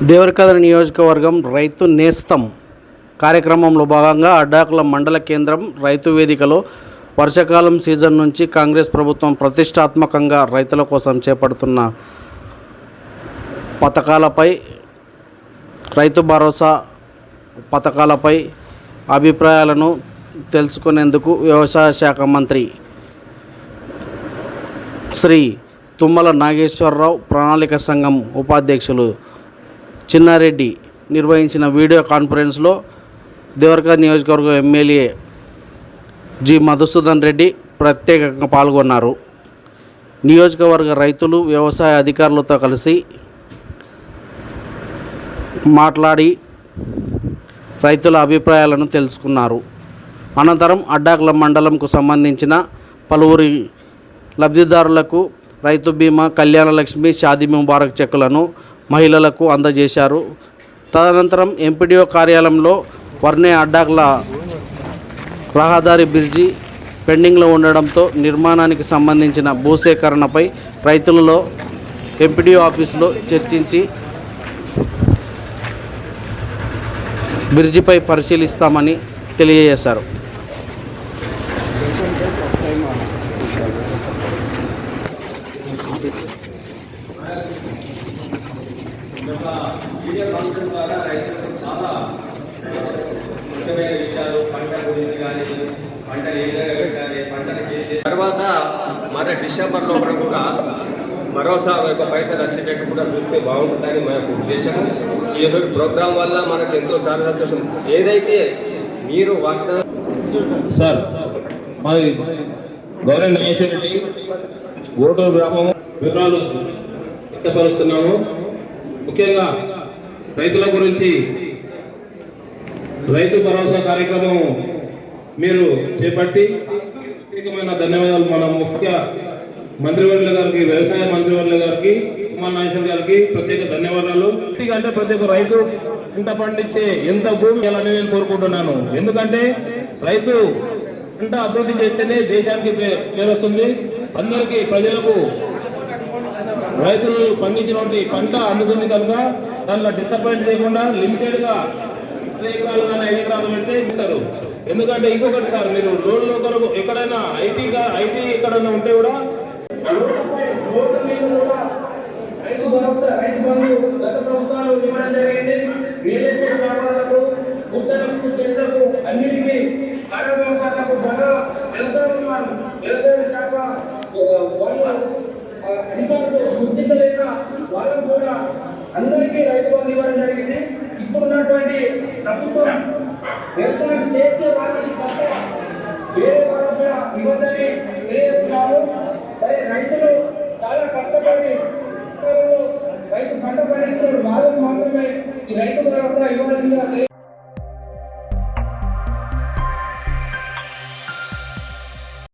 దేవరకద్ర నియోజకవర్గం రైతు నేస్తం కార్యక్రమంలో భాగంగా అడ్డాకుల మండల కేంద్రం రైతు వేదికలో వర్షాకాలం సీజన్ నుంచి కాంగ్రెస్ ప్రభుత్వం ప్రతిష్టాత్మకంగా రైతుల కోసం చేపడుతున్న పథకాలపై రైతు భరోసా పథకాలపై అభిప్రాయాలను తెలుసుకునేందుకు వ్యవసాయ శాఖ మంత్రి శ్రీ తుమ్మల నాగేశ్వరరావు ప్రణాళిక సంఘం ఉపాధ్యక్షులు చిన్నారెడ్డి నిర్వహించిన వీడియో కాన్ఫరెన్స్లో దేవరక నియోజకవర్గం ఎమ్మెల్యే జి మధుసూదన్ రెడ్డి ప్రత్యేకంగా పాల్గొన్నారు. నియోజకవర్గ రైతులు వ్యవసాయ అధికారులతో కలిసి మాట్లాడి రైతుల అభిప్రాయాలను తెలుసుకున్నారు. అనంతరం అడ్డాకుల మండలంకు సంబంధించిన పలువురి లబ్ధిదారులకు రైతు బీమా కళ్యాణ లక్ష్మి షాదీ ముబారక్ చెక్కులను మహిళలకు అందజేశారు. తదనంతరం ఎంపీడీఓ కార్యాలయంలో వర్ణే అడ్డాగ్ల రహదారి బ్రిడ్జి పెండింగ్లో ఉండడంతో నిర్మాణానికి సంబంధించిన భూసేకరణపై రైతులలో ఎంపీడీఓ ఆఫీసులో చర్చించి బ్రిడ్జిపై పరిశీలిస్తామని తెలియజేశారు. ముఖ్యమైన విషయాలు పంట గురించి కానీ పంటలు ఏ విధంగా పెట్టాలి పంటలు చేసే తర్వాత మన డిసెంబర్లో కూడా కూడా మరోసారి ఒక పైసలు వచ్చేటట్టు కూడా చూస్తే బాగుంటుందని మా యొక్క ఉద్దేశం. ఈ యొక్క ప్రోగ్రాం వల్ల మనకు ఎంతో చాలా సంతోషం. ఏదైతే మీరు వాగ్దానం సార్ మాది గౌరవ నాగేశ్వర రెడ్డి. ఓటూరు గ్రామం వివరాలు వ్యక్తపరుస్తున్నాము. ముఖ్యంగా రైతుల గురించి రైతు భరోసా కార్యక్రమం మీరు చేపట్టి ప్రత్యేకమైన ధన్యవాదాలు మన ముఖ్య మంత్రివర్యుల గారికి వ్యవసాయ మంత్రివర్యుల గారికి సుమాన్ నాగేశ్వర గారికి ప్రత్యేక ధన్యవాదాలు. అంటే ప్రతి ఒక్క రైతు పంట పండించే ఎంత భూమి ఇవ్వాలని నేను కోరుకుంటున్నాను. ఎందుకంటే రైతు పంట అభివృద్ధి చేస్తేనే దేశానికి పే- పేరు వస్తుంది అందరికీ ప్రజలకు రైతులు పండించినటువంటి పంట అందుతుంది కనుక దానిలో డిసప్పాయింట్ చేయకుండా లిమిటెడ్గా పది ఎకరాలు కానీ ఐదు ఎకరాలు పెడితే ఇస్తారు ఎందుకంటే ఇంకొకటి సార్ మీరు లోన్లో కొరకు ఎక్కడైనా ఐటీగా ఐటీ ఎక్కడైనా ఉంటే కూడా రోడ్డు మీద కూడా రైతు భరోసా రైతు బంధు గత ప్రభుత్వాలు ఇవ్వడం జరిగింది రియల్ ఎస్టేట్ వ్యాపారాలకు గుట్టలకు చెట్లకు అన్నిటికీ ఆడ వ్యాపారాలకు బాగా వ్యవసాయం ఉన్నారు. వ్యవసాయ శాఖ ఆ, వాళ్ళు అధికారులు గుర్తించలేక వాళ్ళకు కూడా అందరికీ రైతు బంధు ఇవ్వడం జరిగింది. ఇప్పుడు ఉన్నటువంటి ప్రభుత్వం వ్యవసాయం చేసే వాళ్ళకి తప్ప వేరే వాళ్ళకు కూడా ఇవ్వద్దని తెలియజేస్తున్నారు. మరి రైతులు చాలా కష్టపడి రైతు పంట పండిస్తున్నారు వాళ్ళకు మాత్రమే ఈ రైతు భరోసా ఇవ్వాల్సిందిగా